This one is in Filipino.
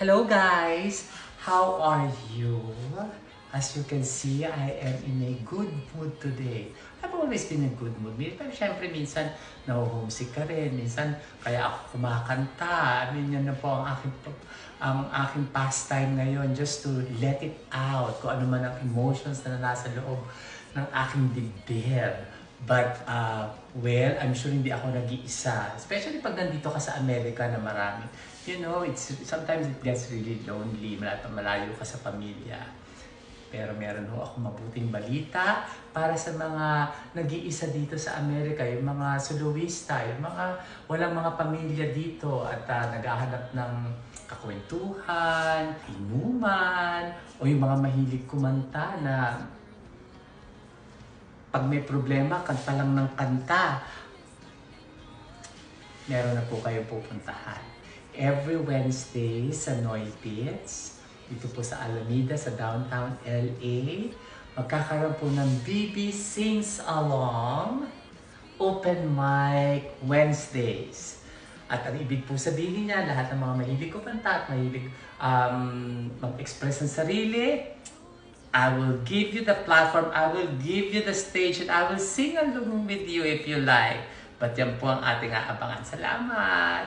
Hello guys! How are you? As you can see, I am in a good mood today. I've always been in a good mood. Pero syempre minsan nahuhumsik ka rin. Minsan kaya ako kumakanta. I mean, yan na po ang aking, ang aking pastime ngayon. Just to let it out. Kung ano man ang emotions na nasa loob ng aking dibdib. But, uh, well, I'm sure hindi ako nag-iisa. Especially pag nandito ka sa Amerika na marami. You know, it's sometimes it gets really lonely. Malayo, malayo ka sa pamilya. Pero meron ho ako mabuting balita para sa mga nag-iisa dito sa Amerika, yung mga soloista, yung mga walang mga pamilya dito at uh, naghahanap ng kakwentuhan, inuman, o yung mga mahilig kumanta na pag may problema, kanta lang ng kanta. Meron na po kayo pupuntahan. Every Wednesday sa Noy Pits, dito po sa Alameda, sa downtown LA, magkakaroon po ng BB Sings Along Open Mic Wednesdays. At ang ibig po sabihin niya, lahat ng mga mahilig kumanta at mahilig um, mag-express ng sarili, I will give you the platform, I will give you the stage, and I will sing along with you if you like. But yan po ang ating aabangan. Salamat!